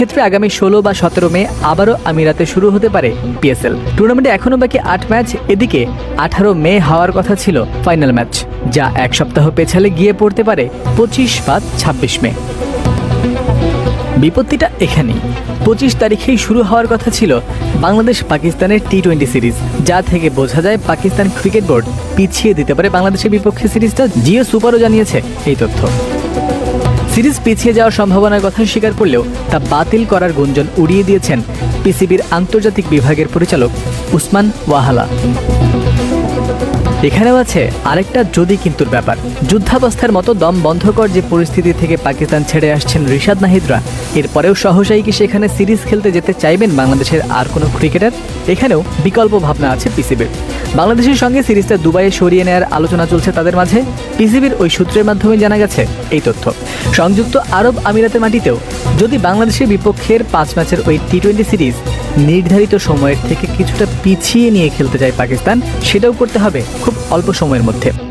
ক্ষেত্রে আগামী ষোলো বা সতেরো মে আবারও আমিরাতে শুরু হতে পারে পিএসএল। টুর্নামেন্টে এখনও বাকি আট ম্যাচ, এদিকে আঠারো মে হওয়ার কথা ছিল ফাইনাল ম্যাচ, যা এক সপ্তাহ পেছালে গিয়ে পড়তে পারে পঁচিশ বা ছাব্বিশ মে। বিপত্তিটা এখানেই। পঁচিশ তারিখেই শুরু হওয়ার কথা ছিল বাংলাদেশ পাকিস্তানের টি টোয়েন্টি সিরিজ, যা থেকে বোঝা যায় পাকিস্তান ক্রিকেট বোর্ড পিছিয়ে দিতে পারে বাংলাদেশের বিপক্ষে সিরিজটা। জিও সুপারও জানিয়েছে এই তথ্য। সিরিজ পিছিয়ে যাওয়ার সম্ভাবনার কথা স্বীকার করলেও তা বাতিল করার গুঞ্জন উড়িয়ে দিয়েছেন পিসিবির আন্তর্জাতিক বিভাগের পরিচালক উসমান ওয়াহালা। এখানেও আছে আরেকটা যদি কিন্তুর ব্যাপার। যুদ্ধাবস্থার মতো দম বন্ধকর যে পরিস্থিতি থেকে পাকিস্তান ছেড়ে আসছেন রিশাদ নাহিদরা। এরপরেও সহসাই কি সেখানে সিরিজ খেলতে যেতে চাইবেন বাংলাদেশের আর কোনো ক্রিকেটার? এখানেও বিকল্প ভাবনা আছে পিসিবির। বাংলাদেশের সঙ্গে সিরিজটা দুবাইয়ে সরিয়ে নেয়ার আলোচনা চলছে তাদের মাঝে। পিসিবির ওই সূত্রের মাধ্যমে জানা গেছে এই তথ্য। সংযুক্ত আরব আমিরাতের মাটিতেও যদি বাংলাদেশের বিপক্ষের পাঁচ ম্যাচের ওই টি টোয়েন্টি সিরিজ নির্ধারিত সময়ের থেকে কিছুটা পিছিয়ে নিয়ে খেলতে যায় পাকিস্তান, সেটাও করতে হবে খুব অল্প সময়ের মধ্যে।